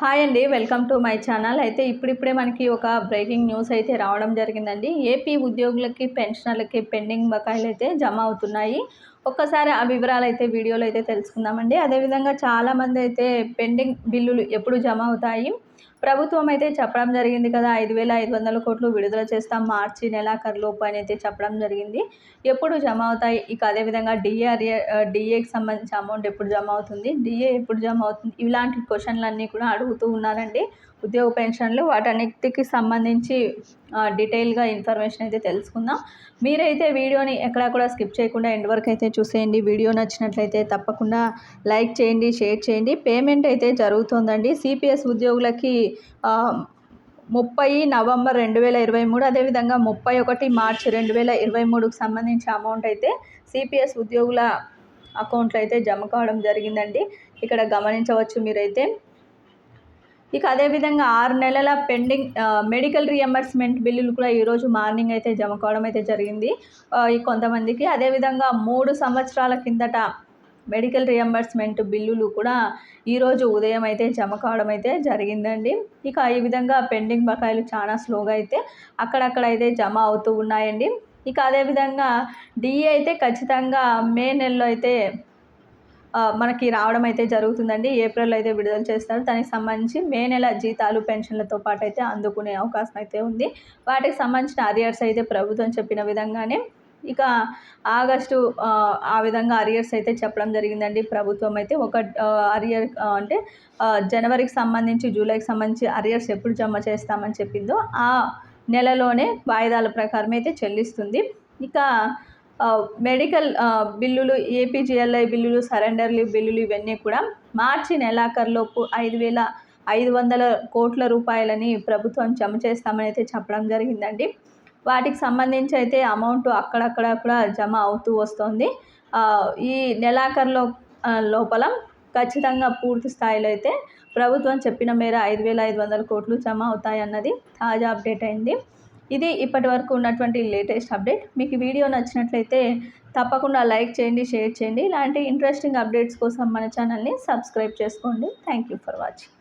Hi అండి welcome to my channel. అయితే ఇప్పుడిప్పుడే మనకి ఒక బ్రేకింగ్ న్యూస్ అయితే రావడం జరిగిందండి. ఏపీ ఉద్యోగులకి పెన్షనర్లకి పెండింగ్ బకాయిలు అయితే జమ అవుతున్నాయి. ఒక్కసారి ఆ వివరాలు అయితే వీడియోలో అయితే తెలుసుకుందామండి. అదేవిధంగా చాలామంది అయితే పెండింగ్ బిల్లులు ఎప్పుడు జమ అవుతాయి? ప్రభుత్వం అయితే చెప్పడం జరిగింది కదా ఐదు వేల ఐదు వందల కోట్లు విడుదల చేస్తాం మార్చి నెలాఖరులోపు అని అయితే చెప్పడం జరిగింది. ఎప్పుడు జమ అవుతాయి? ఇక అదేవిధంగా డిఏఆర్ఏ డిఏకి సంబంధించిన అమౌంట్ ఎప్పుడు జమ అవుతుంది? డిఏ ఎప్పుడు జమ అవుతుంది? ఇలాంటి క్వశ్చన్లన్నీ కూడా అడుగుతూ ఉన్నారండి. ఉద్యోగ పెన్షన్లు వాటన్నిటికి సంబంధించి డీటెయిల్గా ఇన్ఫర్మేషన్ అయితే తెలుసుకుందాం. మీరైతే వీడియోని ఎక్కడా కూడా స్కిప్ చేయకుండా ఎండ్ వరకు అయితే చూసేయండి. వీడియో నచ్చినట్లయితే తప్పకుండా లైక్ చేయండి షేర్ చేయండి. పేమెంట్ అయితే జరుగుతుందండి. సిపిఎస్ ఉద్యోగులకి ముప్పై నవంబర్ రెండు వేల ఇరవై మూడు అదేవిధంగా ముప్పై ఒకటి మార్చ్ రెండు వేల ఇరవై మూడుకు సంబంధించిన అమౌంట్ అయితే సిపిఎస్ ఉద్యోగుల అకౌంట్లో అయితే జమ కావడం జరిగిందండి. ఇక్కడ గమనించవచ్చు మీరైతే. ఇక అదేవిధంగా ఆరు నెలల పెండింగ్ మెడికల్ రియంబర్స్మెంట్ బిల్లులు కూడా ఈరోజు మార్నింగ్ అయితే జమ కావడం అయితే జరిగింది. ఈ కొంతమందికి. అదేవిధంగా మూడు సంవత్సరాల కిందట మెడికల్ రియంబర్స్మెంట్ బిల్లులు కూడా ఈరోజు ఉదయం అయితే జమ కావడం అయితే జరిగిందండి. ఇక ఈ విధంగా పెండింగ్ బకాయిలు చాలా స్లోగా అయితే అక్కడక్కడ అయితే జమ అవుతూ ఉన్నాయండి. ఇక అదేవిధంగా డిఏ అయితే ఖచ్చితంగా మే నెలలో అయితే మనకి రావడం అయితే జరుగుతుందండి. ఏప్రిల్లో అయితే విడుదల చేస్తారు. దానికి సంబంధించి మే నెల జీతాలు పెన్షన్లతో పాటు అయితే అందుకునే అవకాశం అయితే ఉంది. వాటికి సంబంధించిన అరియర్స్ అయితే ప్రభుత్వం చెప్పిన విధంగానే ఇక ఆగస్టు ఆ విధంగా అరియర్స్ అయితే చెప్పడం జరిగిందండి. ప్రభుత్వం అయితే ఒక అరియర్ అంటే జనవరికి సంబంధించి జూలైకి సంబంధించి అరియర్స్ ఎప్పుడు జమ చేస్తామని చెప్పిందో ఆ నెలలోనే వాయిదాల ప్రకారం అయితే చెల్లిస్తుంది. ఇక మెడికల్ బిల్లులు ఏపీజీఎల్ఐ బిల్లులు సరెండర్ లీవ్ బిల్లులు ఇవన్నీ కూడా మార్చి నెలాఖరులోపు ఐదు వేల ఐదు వందల కోట్ల రూపాయలని ప్రభుత్వం జమ చేస్తామని అయితే చెప్పడం జరిగిందండి. వాటికి సంబంధించి అయితే అమౌంట్ అక్కడక్కడ కూడా జమ అవుతూ వస్తుంది. ఈ నెలాఖరులో లోపల ఖచ్చితంగా పూర్తి స్థాయిలో అయితే ప్రభుత్వం చెప్పిన మేర ఐదు వేల ఐదు వందల కోట్లు జమ అవుతాయన్నది తాజా అప్డేట్ అయింది. ఇది ఇప్పటి వరకు ఉన్నటువంటి లేటెస్ట్ అప్డేట్. మీకు వీడియో నచ్చినట్లయితే తప్పకుండా లైక్ చేయండి షేర్ చేయండి. ఇలాంటి ఇంట్రెస్టింగ్ అప్డేట్స్ కోసం మన ఛానల్ని సబ్స్క్రైబ్ చేసుకోండి. Thank you for watching.